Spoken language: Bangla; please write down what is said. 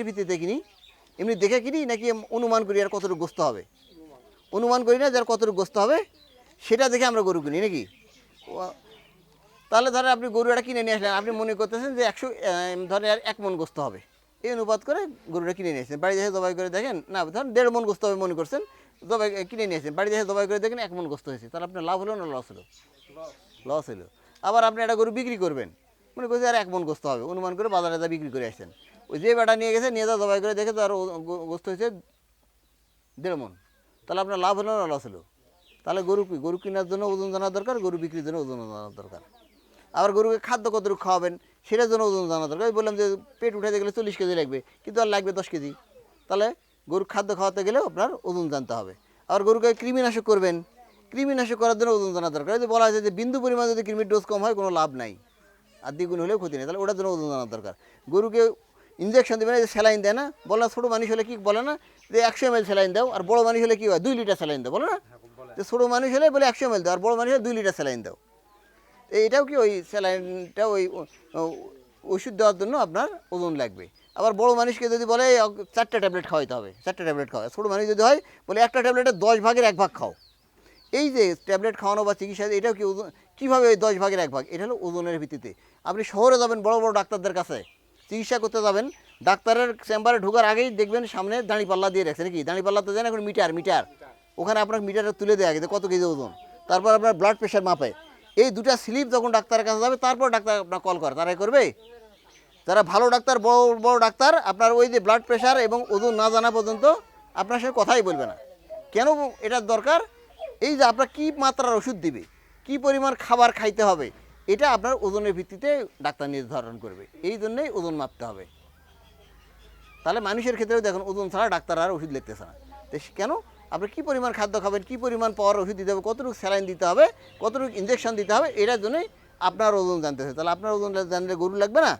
কিসের ভিত্তিতে কিনি এমনি দেখে কিনি নাকি অনুমান করি আর কতটুকু গোস্ত হবে। অনুমান করি না যার কতটুকু গোস্ত হবে, সেটা দেখে আমরা গরু কিনি নাকি? তাহলে ধরেন আপনি গরু একটা কিনে নিয়ে আসলেন, আপনি মনে করতেছেন যে একশো ধরেন আর এক মন গোস্ত হবে। এই অনুপাত করে গরুটা কিনে নিয়েছেন বাড়িতে এসে জবাই করে দেখেন, না, ধরেন দেড় মন গোস্ত হবে মনে করছেন, জবাই কিনে নিয়েছেন বাড়িতে এসে জবাই করে দেখেন এক মন গোস্ত হয়েছে। তাহলে আপনার লাভ হলো না লস হলো? লস হলো। আবার আপনি একটা গরু বিক্রি করবেন, মনে করছে আর এক মন গোস্ত হবে। অনুমান করে বাজারে যা বিক্রি করে আসছেন। ওই যে বেটা নিয়ে গেছে, নিয়ে যা জবাই করে দেখে তো আর ও- গো- গোস্ত হয়েছে দেড় মন তাহলে আপনার লাভ হলো না লস হলো? তাহলে গরু কি, গরু কেনার জন্য ওজন জানার দরকার, গরু বিক্রির জন্য ওজন জানার দরকার? আবার গরুকে খাদ্য কতটুকু খাওয়াবেন, সেটার জন্য ওজন জানা দরকার। বললাম যে পেট উঠাতে গেলে চল্লিশ কেজি লাগবে, কিন্তু আর লাগবে দশ কেজি। তাহলে গরু খাদ্য খাওয়াতে গেলেও আপনার ওজন জানতে হবে। আবার গরুকে কৃমিনাশক করবেন, কৃমিনাশক করার জন্য ওজন জানা দরকার। যদি বলা হয় যে বিন্দু পরিমাণ যদি কৃমির ডোজ কম হয়, কোনো লাভ নাই। আর দ্বিগুণ হলেও ক্ষতি নেই, তাহলে ওটার জন্য ওজন জানা দরকার। গরুকে ইঞ্জেকশন দেবে না যে স্যালাইন দেয় না বলে না ছোটো মানুষ হলে কি বলে না যে একশো এম এল স্যালাইন দাও আর বড়ো মানুষ হলে কী হয় দুই লিটার স্যালাইন দাও বলো না? যে ছোটো মানুষ হলে বলে একশো এম এল দাও আর বড়ো মানুষ হলে দুই লিটার স্যালাইন দাও। এইটাও কি ওই স্যালাইনটা ওই ওষুধ দেওয়ার জন্য আপনার ওজন লাগবে। আবার বড় মানুষকে যদি বলে চারটে ট্যাবলেট খাওয়াইতে হবে চারটে ট্যাবলেট খাওয়া ছোটো মানুষ যদি হয় বলে একটা ট্যাবলেটের দশ ভাগের এক ভাগ খাও। এই যে ট্যাবলেট খাওয়ানো বা চিকিৎসা এটাও কি ওজন কীভাবে ওই দশ ভাগের এক ভাগ? এটা হলো ওজনের ভিত্তিতে। আপনি শহরে যাবেন বড় বড় ডাক্তারদের কাছে চিকিৎসা করতে যাবেন, ডাক্তারের চেম্বারে ঢোকার আগেই দেখবেন সামনে দাঁড়িপাল্লা দিয়ে রাখছে নাকি? দাঁড়িপাল্লাতে দেন এখন মিটার মিটার। ওখানে আপনার মিটারে তুলে দেওয়া গেছে কত কেজি ওজন। তারপর আপনার ব্লাড প্রেশার মাপে। এই দুটা স্লিপ যখন ডাক্তারের কাছে যাবে, তারপর ডাক্তার আপনার কল করে। তারাই করবে? যারা ভালো ডাক্তার, বড় বড় ডাক্তার, আপনার ওই যে ব্লাড প্রেশার এবং ওজন না জানা পর্যন্ত আপনার সাথে কথাই বলবে না। কেন এটার দরকার? এই যে আপনার কী মাত্রার ওষুধ দিবে? কী পরিমাণ খাবার খাইতে হবে? এটা আপনার ওজনের ভিত্তিতে ডাক্তার নির্ধারণ করবে। এই জন্যেই ওজন মাপতে হবে। তাহলে মানুষের ক্ষেত্রেও দেখুন, ওজন ছাড়া ডাক্তার আর ওষুধ লিখতেছে না। কেন? আপনি কী পরিমাণ খাদ্য খাবেন, কী পরিমাণ পাওয়ার ওষুধ দিতে হবে, কতটুকু স্যালাইন দিতে হবে, কতটুকু ইঞ্জেকশন দিতে হবে, এটার জন্যই আপনার ওজন জানতে হবে তাহলে আপনার ওজন জানলে গরু লাগবে না?